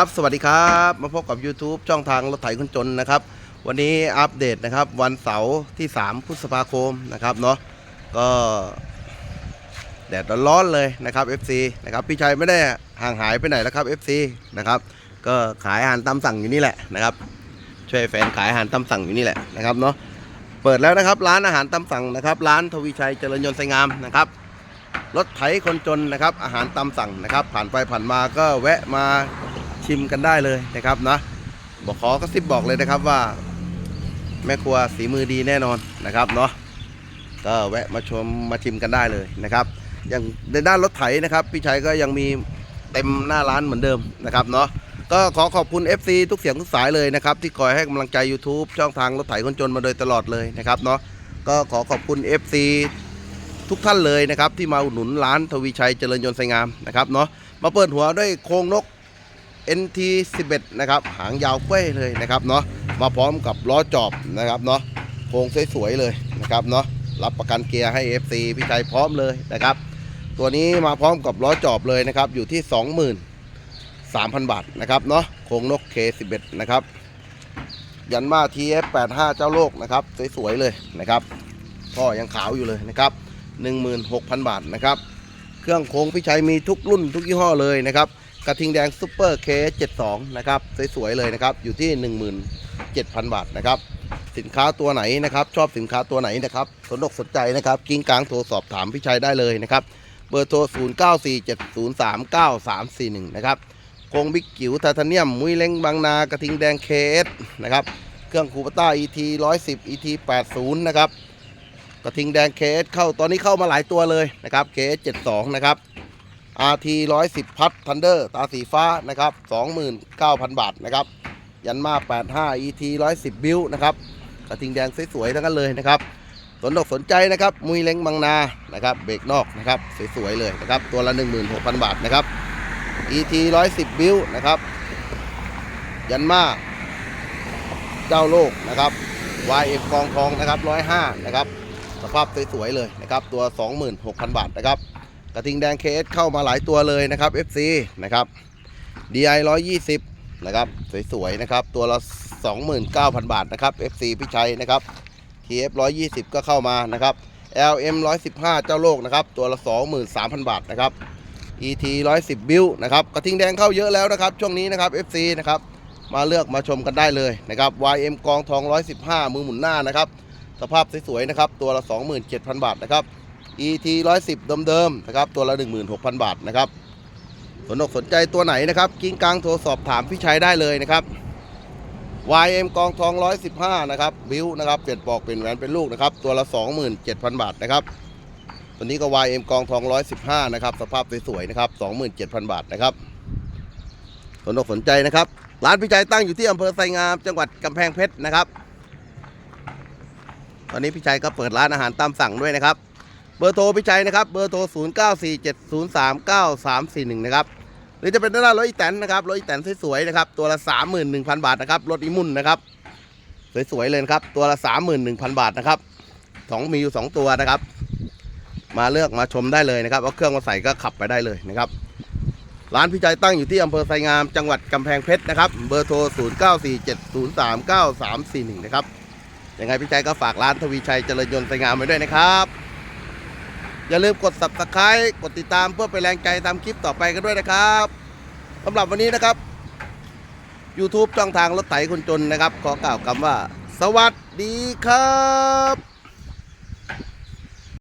ครับสวัสดีครับมาพบกับ YouTube ช่องทางรถไถคนจนนะครับ วันนี้อัปเดตนะครับ วันเสาร์ที่ 3 พฤษภาคมนะครับเนาะก็แดดร้อนๆเลยนะครับ FC นะครับพี่ชัยไม่ได้ห่างหายไปไหนแล้วครับ FC นะครับก็ขายอาหารตามสั่งอยู่นี่แหละนะครับ ช่วยแฟนขายอาหารตามสั่งอยู่นี่แหละนะครับเนาะเปิดแล้วนะครับร้านอาหารตามสั่งนะครับ ร้านทวีชัยเจริญยนต์ไซงามนะครับรถไถคนจนนะครับ อาหารตามสั่งนะครับ ผ่านไปผ่านมาก็แวะมา ชิมกันได้เลยนะครับนะบอกขอกระซิบบอกเลยนะครับว่า แม่ครัวสีมือดีแน่นอนนะครับเนาะก็แวะมาชมมาชิมกันได้เลยนะครับ อย่างในด้านรถไถนะครับ พี่ชัยก็ยังมีเต็มหน้าร้านเหมือนเดิมนะครับเนาะก็ขอขอบคุณ FC ทุกเสียงทุกสายเลยนะครับ ที่คอยให้กำลังใจ YouTube ช่องทางรถไถคนจนมาโดยตลอดเลยนะครับเนาะก็ขอขอบคุณ FC ทุกท่านเลยนะครับ ที่มาอุดหนุนร้านทวีชัยเจริญยนต์ไซงามนะครับเนาะมาเปิดหัวด้วยโครงนก NT 11 นะครับหางยาวเฟ้ยเลยนะครับเนาะมาพร้อมกับล้อจอบนะครับเนาะโครงสวยๆเลยนะครับเนาะรับประกันเกียร์ให้ FC พี่ชัยพร้อมเลยนะครับ ตัวนี้มาพร้อมกับล้อจอบเลยนะครับอยู่ที่ 23,000 บาทนะครับเนาะโครงนก K11 นะครับยันมา TF85 เจ้าโลกนะครับสวยๆเลยนะครับท่อยังขาวอยู่เลยนะครับ 16,000 บาทนะครับ เครื่องโค้งพี่ชัยมีทุกรุ่นทุกยี่ห้อเลยนะครับ กระทิงแดงซูเปอร์เคส72 นะครับ สวยๆเลยนะครับ อยู่ที่ 17,000 บาทนะครับ สินค้าตัวไหนนะครับ ชอบสินค้าตัวไหนนะครับสนอกสนใจนะครับกิ้งกลางโทรสอบถามพี่ชัยได้เลยนะครับ เบอร์โทร 0947039341 นะครับโคงบิ๊กกิ๋วไทเทเนียม มุ้ยเล้งบางนากระทิงแดงเคสนะครับ เครื่องคูปต้า ET 110 ET 80 นะครับ กระทิงแดงเคสเข้าตอนนี้เข้ามาหลายตัวเลยนะครับเคส72 นะครับ RT 110 พัดทันเดอร์ตาสีฟ้านะครับ 29,000 บาทนะครับ ยันมา 85 ET 110 บิลนะครับกระทิงแดงสวยๆทั้งนั้นเลยนะครับ สนอกสนใจนะครับ มุยเล้งบางนานะครับ เบรกนอกนะครับ สวยๆเลยนะครับ ตัวละ 16,000 บาทนะครับ ET 110 บิลนะครับ ยันมา เจ้าโลกนะครับ YF กองทองนะครับ 105 นะครับ สภาพสวยๆเลยนะครับ ตัว 26,000 บาทนะครับ กระทิงแดง KS เข้ามาหลายตัวเลยนะครับ FC นะครับ DI 120 นะครับ สวยๆ นะครับ ตัวละ 29,000 บาทนะครับ FC พี่ชัยนะครับ TF 120 ก็เข้ามานะครับ LM 115 เจ้าโลกนะครับ ตัวละ 23,000 บาทนะครับ ET 110 บิลนะครับ กระทิงแดงเข้าเยอะแล้วนะครับ ช่วงนี้นะครับ FC นะครับ มาเลือกมาชมกันได้เลยนะครับ YM กองทอง 115 มือหมุนหน้านะครับ สภาพสวยๆ นะครับ ตัวละ 27,000 บาทนะครับ ET 110 เดิมๆนะครับตัวละ 16,000 บาทนะครับสนอกสนใจตัวไหนนะครับ กิ้งกลางโทรสอบถามพี่ชัยได้เลยนะครับ YM กองทอง 115 นะครับบิวนะครับเปลี่ยนปลอกเปลี่ยนแหวนเป็นลูกนะครับ ตัวละ 27,000 บาทนะครับ ตัวนี้ก็ YM กองทอง 115 นะครับ สภาพสวยๆนะครับ 27,000 บาทนะครับสนอกสนใจนะครับ ร้านพี่ชัยตั้งอยู่ที่อำเภอไซงามจังหวัดกำแพงเพชรนะครับ ตอนนี้พี่ชัยก็เปิดร้านอาหารตามสั่งด้วยนะครับ เบอร์โทรพี่ชัยนะครับเบอร์โทร 0947039341 นะครับหรือจะเป็นด้านรถอีแตนนะครับรถอีแตนสวยๆนะครับตัวละ 31,000 บาทนะครับรถอีมุนนะครับสวยๆเลยนะครับตัวละ 31,000 บาทนะครับสองมีอยู่ 2 ตัวนะครับ มาเลือกมาชมได้เลยนะครับเอาเครื่องมาใส่ก็ขับไปได้เลยนะครับร้านพี่ชัยตั้งอยู่ที่อำเภอไซงามจังหวัดกำแพงเพชรนะครับเบอร์โทร 0947039341 นะครับยังไงพี่ชัยก็ฝากร้านทวีชัยเจริญยนต์ไซงามไว้ด้วยนะครับ อย่าลืมกด subscribe กดติดตามเพื่อเป็นแรงใจทำคลิปต่อไปกันด้วยนะครับสำหรับวันนี้นะครับ YouTube ช่องทางรถไถคนจนนะครับ ขอกล่าวคำว่า สวัสดีครับ